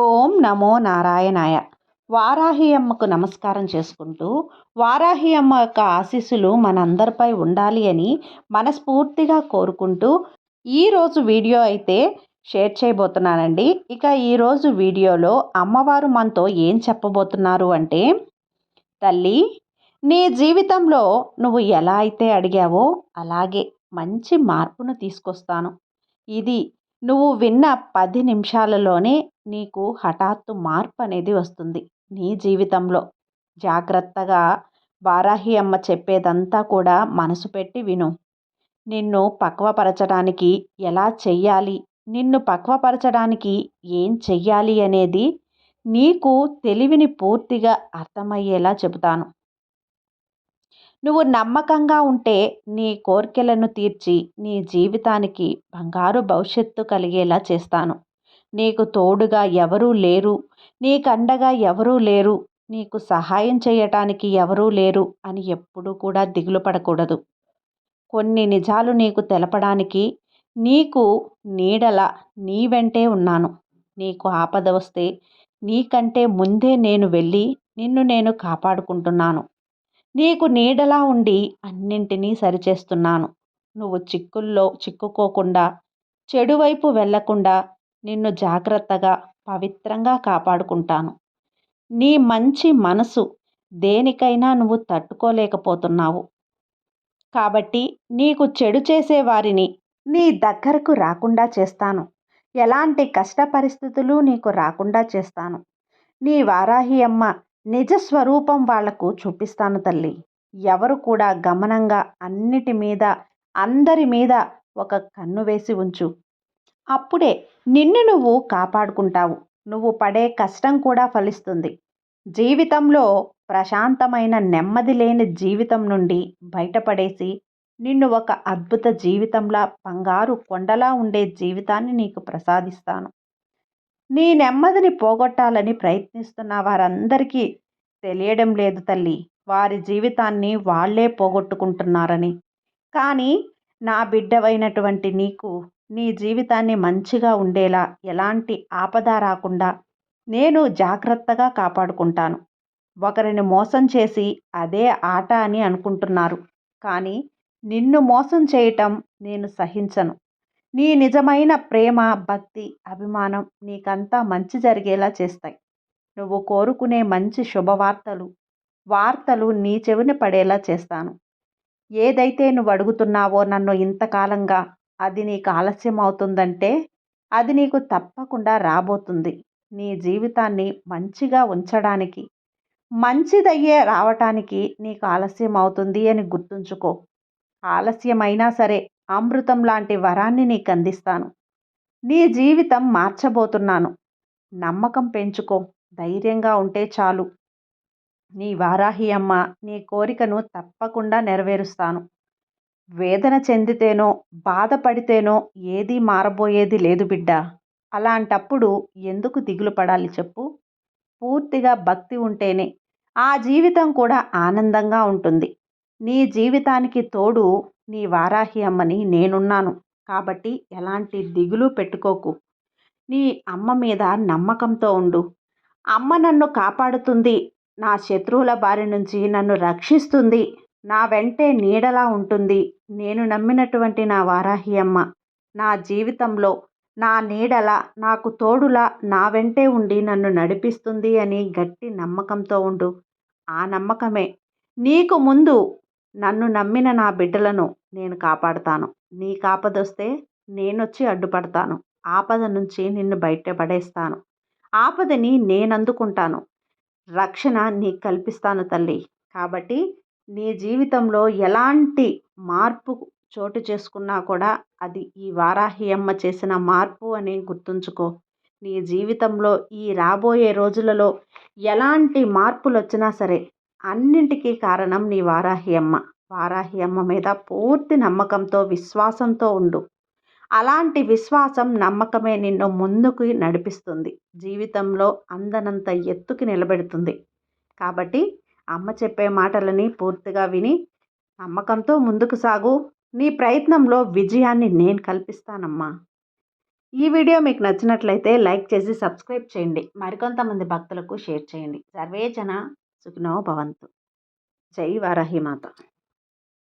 ఓం నమో నారాయణాయ. వారాహి అమ్మకు నమస్కారం చేసుకుంటూ వారాహి అమ్మ యొక్క ఆశీస్సులు మనందరిపై ఉండాలి అని మనస్ఫూర్తిగా కోరుకుంటూ ఈరోజు వీడియో అయితే షేర్ చేయబోతున్నానండి. ఇక ఈరోజు వీడియోలో అమ్మవారు మనతో ఏం చెప్పబోతున్నారు అంటే తల్లి నీ జీవితంలో నువ్వు ఎలా అయితే అడిగావో అలాగే మంచి మార్పును తీసుకొస్తాను. ఇది నువ్వు విన్న పది నిమిషాలలోనే నీకు హఠాత్తు మార్పు అనేది వస్తుంది. నీ జీవితంలో జాగ్రత్తగా వారాహి అమ్మ చెప్పేదంతా కూడా మనసు పెట్టి విను. నిన్ను పక్వపరచడానికి ఎలా చెయ్యాలి? నిన్ను పక్వపరచడానికి ఏం చెయ్యాలి అనేది నీకు తెలివిని పూర్తిగా అర్థమయ్యేలా చెబుతాను. నువ్వు నమ్మకంగా ఉంటే నీ కోరికలను తీర్చి నీ జీవితానికి బంగారు భవిష్యత్తు కలిగేలా చేస్తాను. నీకు తోడుగా ఎవరూ లేరు. నీకండగా ఎవరూ లేరు. నీకు సహాయం చేయటానికి ఎవరూ లేరు అని ఎప్పుడూ కూడా దిగులు పడకూడదు. కొన్ని నిజాలు నీకు తెలపడానికి నీకు నీడల నీ వెంటే ఉన్నాను. నీకు ఆపద వస్తే నీకంటే ముందే నేను వెళ్ళి నిన్ను నేను కాపాడుకుంటున్నాను. నీకు నీడలా ఉండి అన్నింటినీ సరిచేస్తున్నాను. నువ్వు చిక్కుల్లో చిక్కుకోకుండా చెడువైపు వెళ్ళకుండా నిన్ను జాగ్రత్తగా పవిత్రంగా కాపాడుకుంటాను. నీ మంచి మనసు దేనికైనా నువ్వు తట్టుకోలేకపోతున్నావు. కాబట్టి నీకు చెడు చేసే వారిని నీ దగ్గరకు రాకుండా చేస్తాను. ఎలాంటి కష్ట పరిస్థితులు నీకు రాకుండా చేస్తాను. నీ వారాహి అమ్మ నిజ స్వరూపం వాళ్ళకు చూపిస్తాను తల్లి. ఎవరు కూడా గమనంగా అన్నిటి మీద అందరి మీద ఒక కన్ను వేసి ఉంచు. అప్పుడే నిన్ను నువ్వు కాపాడుకుంటావు. నువ్వు పడే కష్టం కూడా ఫలిస్తుంది. జీవితంలో ప్రశాంతమైన నెమ్మది లేని జీవితం నుండి బయటపడేసి నిన్ను ఒక అద్భుత జీవితంలా బంగారు కొండలా ఉండే జీవితాన్ని నీకు ప్రసాదిస్తాను. నీ నెమ్మదిని పోగొట్టాలని ప్రయత్నిస్తున్న వారందరికీ తెలియడం లేదు తల్లి. వారి జీవితాన్ని వాళ్ళే పోగొట్టుకుంటున్నారని. కానీ నా బిడ్డవైనటువంటి నీకు నీ జీవితాన్ని మంచిగా ఉండేలా ఎలాంటి ఆపద రాకుండా నేను జాగ్రత్తగా కాపాడుకుంటాను. ఒకరిని మోసం చేసి అదే ఆట అని అనుకుంటున్నారు. కానీ నిన్ను మోసం చేయటం నేను సహించను. నీ నిజమైన ప్రేమ భక్తి అభిమానం నీకంతా మంచి జరిగేలా చేస్తాయి. నువ్వు కోరుకునే మంచి శుభవార్తలు వార్తలు నీ చెవిని పడేలా చేస్తాను. ఏదైతే నువ్వు అడుగుతున్నావో నన్ను ఇంతకాలంగా అది నీకు ఆలస్యం అవుతుందంటే అది నీకు తప్పకుండా రాబోతుంది. నీ జీవితాన్ని మంచిగా ఉంచడానికి మంచిదయ్యే రావటానికి నీకు ఆలస్యం అవుతుంది అని గుర్తుంచుకో. ఆలస్యమైనా సరే అమృతం లాంటి వరాన్ని నీకు అందిస్తాను. నీ జీవితం మార్చబోతున్నాను. నమ్మకం పెంచుకో. ధైర్యంగా ఉంటే చాలు. నీ వారాహి అమ్మ నీ కోరికను తప్పకుండా నెరవేరుస్తాను. వేదన చెందితేనో బాధపడితేనో ఏదీ మారబోయేది లేదు బిడ్డ. అలాంటప్పుడు ఎందుకు దిగులు పడాలి చెప్పు? పూర్తిగా భక్తి ఉంటేనే. ఆ జీవితం కూడా ఆనందంగా ఉంటుంది. నీ జీవితానికి తోడు నీ వారాహి అమ్మని నేనున్నాను. కాబట్టి ఎలాంటి దిగులు పెట్టుకోకు. నీ అమ్మ మీద నమ్మకంతో ఉండు. అమ్మ నన్ను కాపాడుతుంది. నా శత్రువుల బారి నుంచి నన్ను రక్షిస్తుంది. నా వెంటే నీడలా ఉంటుంది. నేను నమ్మినటువంటి నా వారాహి అమ్మ. నా జీవితంలో నా నీడల నాకు తోడులా నా వెంటే ఉండి నన్ను నడిపిస్తుంది అని గట్టి నమ్మకంతో ఉండు. ఆ నమ్మకమే. నీకు ముందు నన్ను నమ్మిన నా బిడ్డలను నేను కాపాడుతాను. నీ కాపదొస్తే నేనొచ్చి అడ్డుపడతాను. ఆపద నుంచి నిన్ను బయటపడేస్తాను ఆపదని నేను అందుకుంటాను రక్షణ నీకు కల్పిస్తాను తల్లి. కాబట్టి నీ జీవితంలో ఎలాంటి మార్పు చోటు చేసుకున్నా కూడా అది ఈ వారాహి అమ్మ చేసిన మార్పు అని గుర్తుంచుకో. నీ జీవితంలో ఈ రాబోయే రోజులలో ఎలాంటి మార్పులు వచ్చినా సరే అన్నింటికీ కారణం నీ వారాహి అమ్మ వారాహి అమ్మ మీద పూర్తి నమ్మకంతో విశ్వాసంతో ఉండు. అలాంటి విశ్వాసం నమ్మకమే నిన్ను ముందుకు నడిపిస్తుంది. జీవితంలో అందనంత ఎత్తుకి నిలబెడుతుంది. కాబట్టి అమ్మ చెప్పే మాటలని పూర్తిగా విని నమ్మకంతో ముందుకు సాగు. నీ ప్రయత్నంలో విజయాన్ని నేను కల్పిస్తానమ్మా. ఈ వీడియో మీకు నచ్చినట్లయితే లైక్ చేసి సబ్స్క్రైబ్ చేయండి. మరికొంతమంది భక్తులకు షేర్ చేయండి. సర్వేజన సుఖినో భవంతు. జై వారాహిమాత.